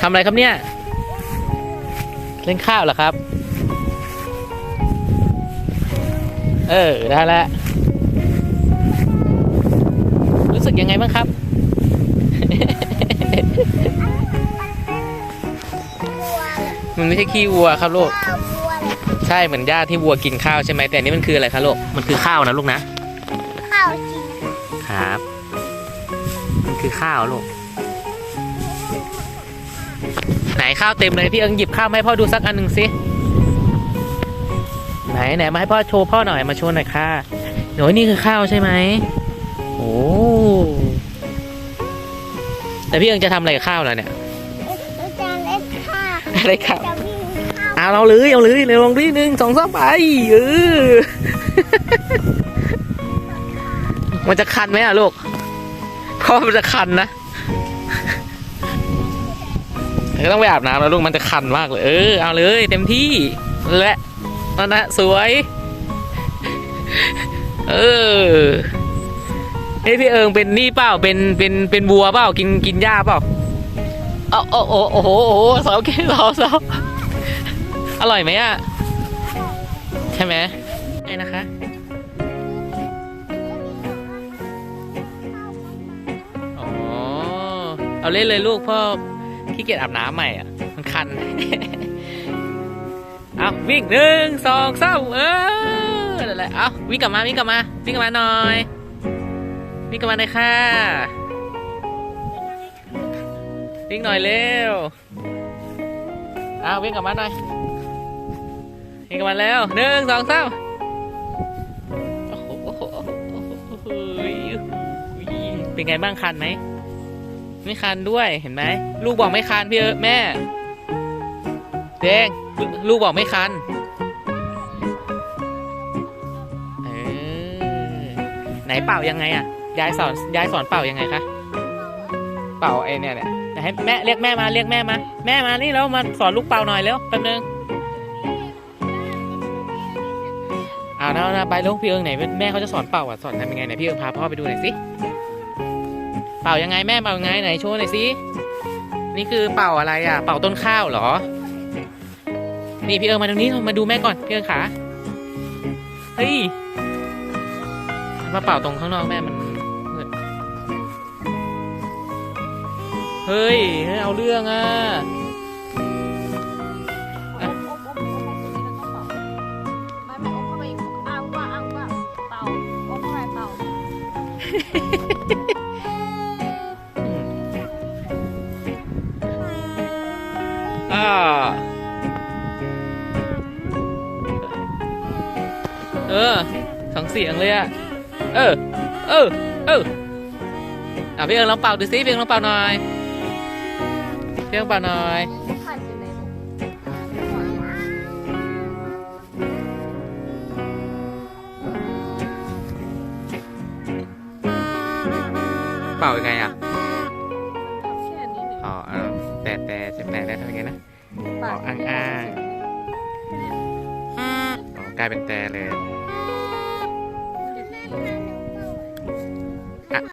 ทำอะไรครับเนี่ย เล่นข้าวเหรอครับ เออ ได้แล้ว รู้สึกยังไงบ้างครับ มันไม่ใช่ขี้วัวครับลูกข้าวบัวเลยใช่เหมือนหญ้าที่วัวกินข้าวใช่ไหมแต่อันนี้มันคืออะไรคะลูก มันคือข้าวนะลูกนะ ข้าวจริงครับ มันคือข้าวลูก ไหนข้าวเต็มเลยพี่เอิงหยิบข้าวมาให้พ่อดูสักอันหนึ่งสิ ไหนไหนมาให้พ่อโชว์พ่อหน่อยมาโชว์หน่อยค่ะหนูนี่คือข้าวใช่ไหมโอ้แต่พี่เอิงจะทำอะไรกับข้าวล่ะเนี่ยเราจะเล่นข้าอะไรครับจะวิ่งข้าเอาเราเลยเอาเลยเร็วลงดิหนึ่งสองสามไปเออมันจะคันไหมอะลูก พ่อมันจะคันนะก็ต้องไปอาบน้ำแล้วลูกมันจะคันมากเลย เออเอาเลยเต็มที่ และนั่นนะสวย เออเฮ้พี่เอิงเป็นนี่เปล่าเป็นเป็นเป็นวัวเปล่ากินกินหญ้าเปล่าโอ้โอ้โอ้โอ้โหสาวกินสาวสาวอร่อยไหมอะ ใช่ไหมไอ้นะคะ เอาเล่นเลยลูกพ่อขี้เกียจอาบน้ำใหม่อะ มันคันเอาวิ่งหนึ่งสองสามเออนั่นแหละเอาวิ่งกลับมาวิ่งกลับมาวิ่งกลับมาหน่อยวิ่งกลับมาหน่อยค่ะวิ่งหน่อยเร็วเอาวิ่งกลับมาหน่อยนี่กันมาแล้วหนึ่งสองสามโอ้โหเป็นไงบ้างคันไหม ไม่คันด้วยเห็นไหมลูกบอกไม่คันพี่เออแม่เด้งลูกบอกไม่คันเออไหนเป่ายังไงอะยายสอนยายสอนเป่ายังไงคะเป่าไอเนี่ยเนี่ยให้แม่เรียกแม่มาเรียกแม่มาแม่มานี่แล้วมาสอนลูกเป่าหน่อยเร็วแป๊บนึงอ่านะนะไปลูกพี่เอิงไหนแม่เขาจะสอนเป่าอะสอนทำยังไงไหนพี่เอิงพาพ่อไปดูหน่อยสิ เป่ายังไงแม่เป่ายังไงไหนโชว์หน่อยสินี่คือเป่าอะไรอะ เป่าต้นข้าวเหรอ นี่พี่เอิงมาตรงนี้มาดูแม่ก่อนพี่เอิงขาเฮ้ยมาเป่าตรงข้างนอกแม่มันมืดเฮ้ยเฮ้ยเอาเรื่องอะอมอมอมอมให้ตัวนี้แล้วก็เอมเข้าไปอีกอ้างว่าอ้างว่าเป่าอมเข้าไปเป่าอ่าเออสองเสียงเลยอะเออ เออ เอออะพี่เอิงลองเป่าดูสิพี่เอิงลองเป่าหน่อยพี่เอิงเป่าหน่อยคันอยู่ในหมูเป่ายังไงอะแค่นี้เลยอ๋ออ่า แต่แต่จะแต่ได้ทำยังไงนะออกอ้างอ้างอ๋อกลายเป็นแต่เลย